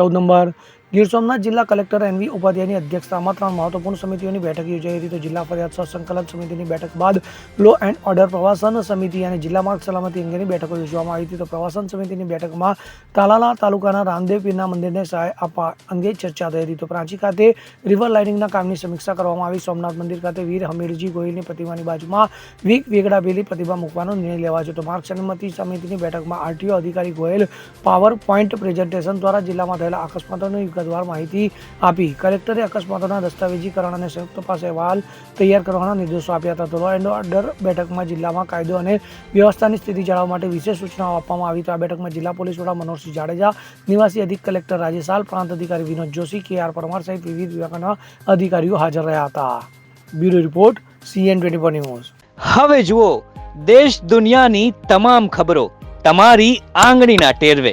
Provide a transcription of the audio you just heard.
ચૌદ નંબર. ગીર સોમનાથ જિલ્લા collector NV ઉપાધ્યાયની અધ્યક્ષતામાં ત્રણ મહત્વપૂર્ણ સમિતિઓની બેઠક યોજાઈ હતી. તો જિલ્લા ફરિયાદ સંકલન સમિતિની બેઠક બાદ લો એન્ડ ઓર્ડર પ્રવાસન સમિતિ અને જિલ્લા માર્ગ સલામતી અંગેની બેઠકો યોજવામાં આવી હતી. તો પ્રવાસન સમિતિની બેઠકમાં તાલાલા તાલુકાના રામદેવ પીરના મંદિરને સહાય આપવા અંગે ચર્ચા થઈ હતી. તો પ્રાંચી ખાતે રિવર લાઇનિંગના કામની સમીક્ષા કરવામાં આવી. સોમનાથ મંદિર ખાતે વીર હમીરજી ગોહિલની પ્રતિમાની બાજુમાં વીક વેગડા બેલી પ્રતિમા મૂકવાનો નિર્ણય લેવાયો તો માર્ગ સલામતી સમિતિની બેઠકમાં આરટીઓ અધિકારી ગોયલ પાવર પોઈન્ટ પ્રેઝન્ટેશન દ્વારા જિલ્લામાં થયેલા અકસ્માતોની વિગતવાર માહિતી આપી. કલેક્ટરે અકસ્માતોના દસ્તાવેજીકરણ અને સંયુક્ત પાસે અહેવાલ તૈયાર કરવાના નિર્દેશો આપ્યા હતા. તો લો એન્ડ ઓર્ડર બેઠકમાં જિલ્લામાં કાયદો અને વ્યવસ્થાની સ્થિતિ જાળવવા માટે વિશેષ સૂચનાઓ આપવામાં આવી તો આ બેઠકમાં જિલ્લા પોલીસ વડા મનોજસિંહ જાડેજા, નિવાસી અધિક કલેક્ટર રાજેશાલ પ્રાંત અધિકારી વિનોદ જોશી કે આર પરમાર સહિત વિવિધ વિભાગના અધિકારીઓ હાજર રહ્યા હતા. Bureau report, CN twenty four news. હવે જુઓ, દેશ દુનિયાની તમામ ખબરો તમારી આંગળીના ટેરવે.